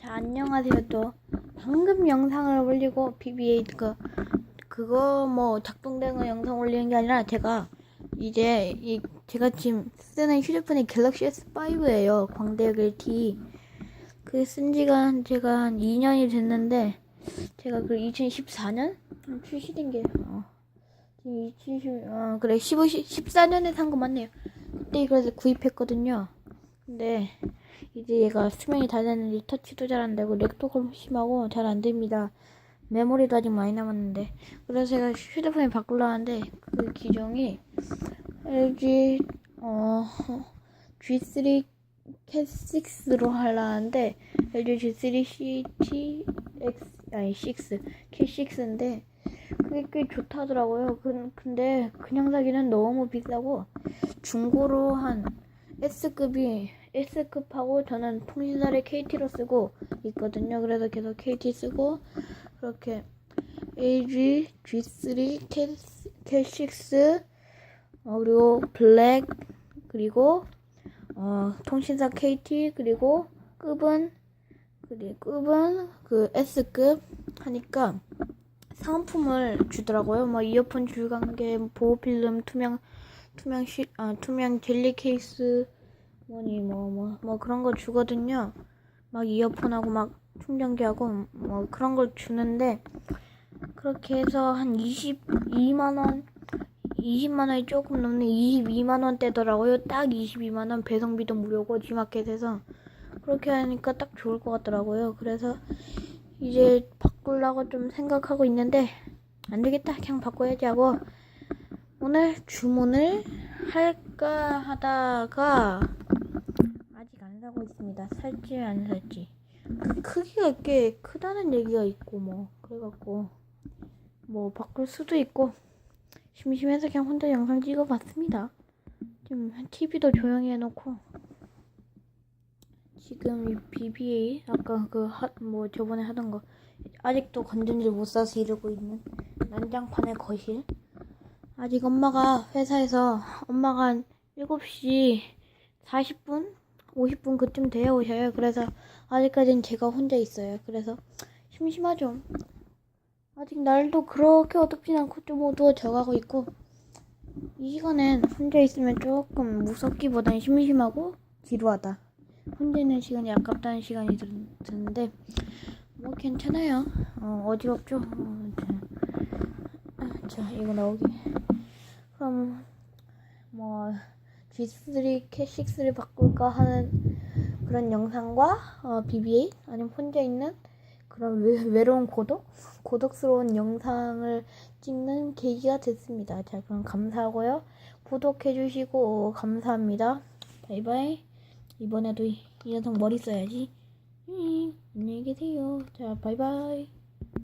자, 안녕하세요. 또 방금 영상을 올리고 BBA 그 그거 뭐 작동된 거 영상 올리는 게 아니라 제가 이제 이 제가 지금 쓰는 휴대폰이 갤럭시 S5예요. 광대역 LTE. 그쓴 지가 한- 제가 한 2년이 됐는데 제가 그 2014년 출시된 게 어. 지금 2010 어, 그래 15 14년에 산 거 맞네요. 그때 그래서 구입했거든요. 근데 이제 얘가 수명이 다 됐는데 터치도 잘 안 되고 렉도 심하고 잘 안 됩니다. 메모리도 아직 많이 남았는데 그래서 제가 휴대폰을 바꾸려 하는데 그 기종이 LG 어 G3 Cat6로 하려 하는데 LG G3 CT X 아니 6 K6인데 그게 꽤 좋다더라고요. 그, 근데 그냥 사기는 너무 비싸고 중고로 한 S급이 S급하고 저는 통신사를 KT로 쓰고 있거든요. 그래서 계속 KT 쓰고 그렇게 LG G3 Cat6 어, 그리고 블랙 그리고 어, 통신사 KT 그리고 급은 그리고 급은 그 S급 하니까 상품을 주더라고요. 뭐 이어폰 줄감개, 보호 필름, 투명 투명 시, 아, 투명 젤리 케이스 뭐니 뭐뭐뭐 그런 거 주거든요. 막 이어폰하고 막 충전기하고 뭐 그런 걸 주는데 그렇게 해서 한 22만 원 20만 원이 조금 넘는 22만 원대더라고요. 딱 22만 원 배송비도 무료고 G마켓에서 그렇게 하니까 딱 좋을 것 같더라고요. 그래서 이제 바꾸려고 좀 생각하고 있는데 안 되겠다. 그냥 바꿔야지 하고 오늘 주문을 할까 하다가 안 사고 있습니다. 살지 안 살지. 그 크기가 꽤 크다는 얘기가 있고 뭐 그래갖고 뭐 바꿀 수도 있고 심심해서 그냥 혼자 영상 찍어봤습니다. 좀 TV도 조용히 해놓고 지금 이 BBA 아까 그뭐 저번에 하던 거 아직도 건전지를 못 사서 이러고 있는 난장판의 거실. 아직 엄마가 회사에서 엄마가 한 7시 40분? 50분 그쯤 되어 오셔요. 그래서 아직까지는 제가 혼자 있어요. 그래서 심심하죠. 아직 날도 그렇게 어둡진 않고 좀 어두워져 가고 있고 이 시간엔 혼자 있으면 조금 무섭기보다는 심심하고 지루하다. 혼자 있는 시간이 아깝다는 시간이 드, 드는데 뭐 괜찮아요. 어, 어지럽죠. 어, 자, 자 이거 나오기. 그럼 뭐 G3 캣6를 바꿀까 하는 그런 영상과 어, BBA 아니면 혼자 있는 그런 외, 외로운 고독 고독스러운 영상을 찍는 계기가 됐습니다. 자 그럼 감사하고요. 구독해주시고 감사합니다. 바이바이. 이번에도 이, 이 녀석 머리 써야지. 음, 안녕히 계세요. 자 바이바이.